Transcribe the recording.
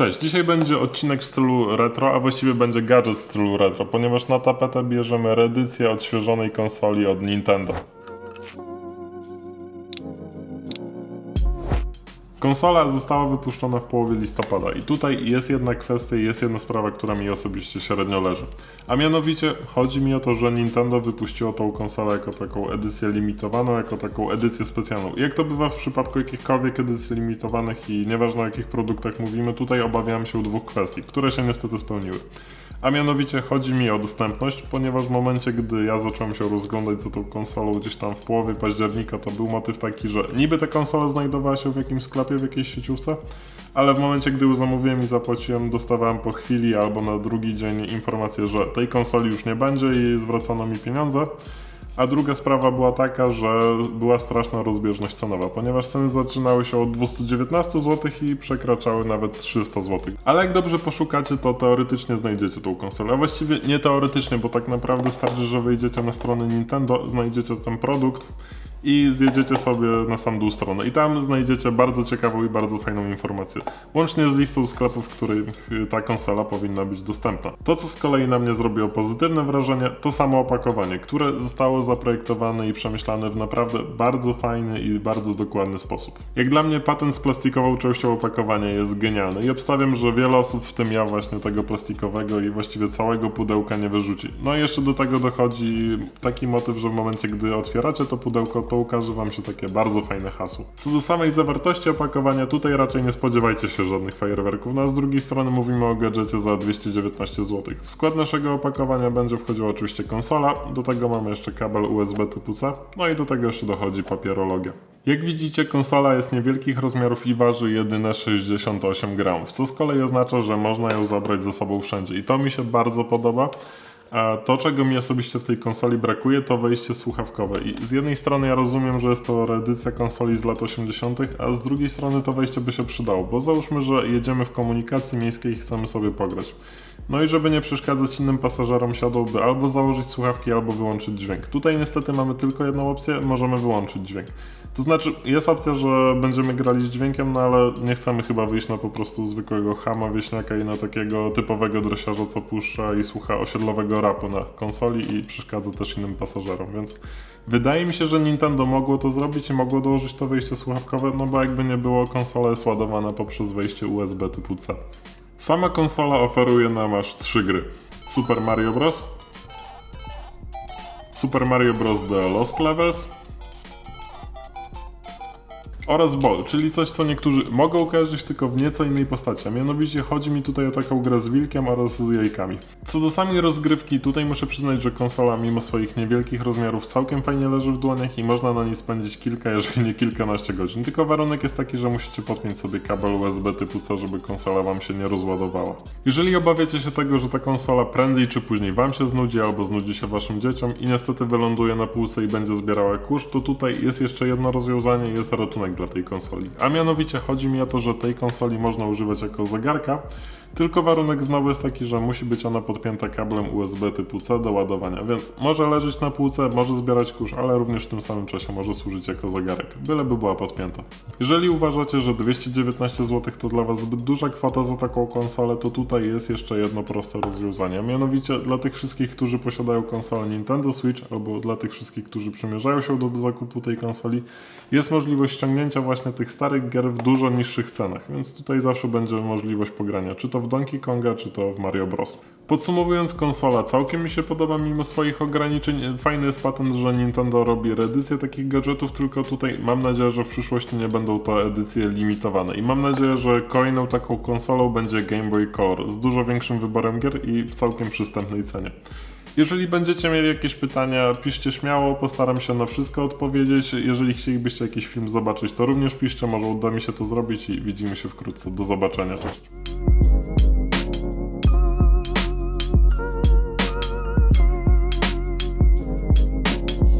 Cześć, dzisiaj będzie odcinek w stylu retro, a właściwie będzie gadżet w stylu retro, ponieważ na tapetę bierzemy reedycję odświeżonej konsoli od Nintendo. Konsola została wypuszczona w połowie listopada i tutaj jest jedna kwestia, i jest jedna sprawa, która mi osobiście średnio leży. A mianowicie chodzi mi o to, że Nintendo wypuściło tą konsolę jako taką edycję limitowaną, jako taką edycję specjalną. Jak to bywa w przypadku jakichkolwiek edycji limitowanych i nieważne o jakich produktach mówimy, tutaj obawiam się dwóch kwestii, które się niestety spełniły. A mianowicie chodzi mi o dostępność, ponieważ w momencie, gdy ja zacząłem się rozglądać za tą konsolą gdzieś tam w połowie października, to był motyw taki, że niby ta konsola znajdowała się w jakimś sklepie, w jakiejś sieciówce, ale w momencie, gdy ją zamówiłem i zapłaciłem, dostawałem po chwili albo na drugi dzień informację, że tej konsoli już nie będzie i zwracono mi pieniądze. A druga sprawa była taka, że była straszna rozbieżność cenowa, ponieważ ceny zaczynały się od 219 zł i przekraczały nawet 300 zł. Ale jak dobrze poszukacie, to teoretycznie znajdziecie tą konsolę. A właściwie nie teoretycznie, bo tak naprawdę starczy, że wejdziecie na stronę Nintendo, znajdziecie ten produkt i zjedziecie sobie na sam dół stronę. I tam znajdziecie bardzo ciekawą i bardzo fajną informację. Łącznie z listą sklepów, w których y, ta konsola powinna być dostępna. To, co z kolei na mnie zrobiło pozytywne wrażenie, to samo opakowanie, które zostało zaprojektowane i przemyślane w naprawdę bardzo fajny i bardzo dokładny sposób. Jak dla mnie patent z plastikową częścią opakowania jest genialny i obstawiam, że wiele osób, w tym ja właśnie tego plastikowego i właściwie całego pudełka nie wyrzuci. No i jeszcze do tego dochodzi taki motyw, że w momencie, gdy otwieracie to pudełko, to ukaże Wam się takie bardzo fajne hasło. Co do samej zawartości opakowania, tutaj raczej nie spodziewajcie się żadnych fajerwerków, no a z drugiej strony mówimy o gadżecie za 219 zł. W skład naszego opakowania będzie wchodziła oczywiście konsola, do tego mamy jeszcze kabel USB typu C, no i do tego jeszcze dochodzi papierologia. Jak widzicie, konsola jest niewielkich rozmiarów i waży jedyne 68 gramów, co z kolei oznacza, że można ją zabrać ze sobą wszędzie i to mi się bardzo podoba. A to, czego mi osobiście w tej konsoli brakuje, to wejście słuchawkowe. I z jednej strony ja rozumiem, że jest to reedycja konsoli z lat 80., a z drugiej strony to wejście by się przydało, bo załóżmy, że jedziemy w komunikacji miejskiej i chcemy sobie pograć. No i żeby nie przeszkadzać innym pasażerom, siadłoby albo założyć słuchawki, albo wyłączyć dźwięk. Tutaj niestety mamy tylko jedną opcję, możemy wyłączyć dźwięk. To znaczy, jest opcja, że będziemy grali z dźwiękiem, no ale nie chcemy chyba wyjść na po prostu zwykłego hama, wieśniaka i na takiego typowego dresiarza, co puszcza i słucha osiedlowego rapu na konsoli i przeszkadza też innym pasażerom, więc wydaje mi się, że Nintendo mogło to zrobić i mogło dołożyć to wejście słuchawkowe, no bo jakby nie było, konsola jest ładowana poprzez wejście USB typu C. Sama konsola oferuje nam aż trzy gry. Super Mario Bros. Super Mario Bros. The Lost Levels oraz Ball, czyli coś, co niektórzy mogą kojarzyć tylko w nieco innej postaci. A mianowicie chodzi mi tutaj o taką grę z wilkiem oraz z jajkami. Co do samej rozgrywki, tutaj muszę przyznać, że konsola mimo swoich niewielkich rozmiarów całkiem fajnie leży w dłoniach i można na niej spędzić kilka, jeżeli nie kilkanaście godzin. Tylko warunek jest taki, że musicie podpiąć sobie kabel USB typu C, żeby konsola wam się nie rozładowała. Jeżeli obawiacie się tego, że ta konsola prędzej czy później wam się znudzi albo znudzi się waszym dzieciom i niestety wyląduje na półce i będzie zbierała kurz, to tutaj jest jeszcze jedno rozwiązanie, jest ratunek dla tej konsoli. A mianowicie chodzi mi o to, że tej konsoli można używać jako zegarka, tylko warunek znowu jest taki, że musi być ona podpięta kablem USB typu C do ładowania, więc może leżeć na półce, może zbierać kurz, ale również w tym samym czasie może służyć jako zegarek, byleby była podpięta. Jeżeli uważacie, że 219 zł to dla Was zbyt duża kwota za taką konsolę, to tutaj jest jeszcze jedno proste rozwiązanie. Mianowicie dla tych wszystkich, którzy posiadają konsolę Nintendo Switch, albo dla tych wszystkich, którzy przymierzają się do, zakupu tej konsoli, jest możliwość ściągnięcia właśnie tych starych gier w dużo niższych cenach, więc tutaj zawsze będzie możliwość pogrania, czy w Donkey Konga, czy to w Mario Bros. Podsumowując, konsola całkiem mi się podoba mimo swoich ograniczeń. Fajny jest patent, że Nintendo robi reedycję takich gadżetów, tylko tutaj mam nadzieję, że w przyszłości nie będą to edycje limitowane. I mam nadzieję, że kolejną taką konsolą będzie Game Boy Color z dużo większym wyborem gier i w całkiem przystępnej cenie. Jeżeli będziecie mieli jakieś pytania, piszcie śmiało, postaram się na wszystko odpowiedzieć. Jeżeli chcielibyście jakiś film zobaczyć, to również piszcie, może uda mi się to zrobić i widzimy się wkrótce. Do zobaczenia, cześć.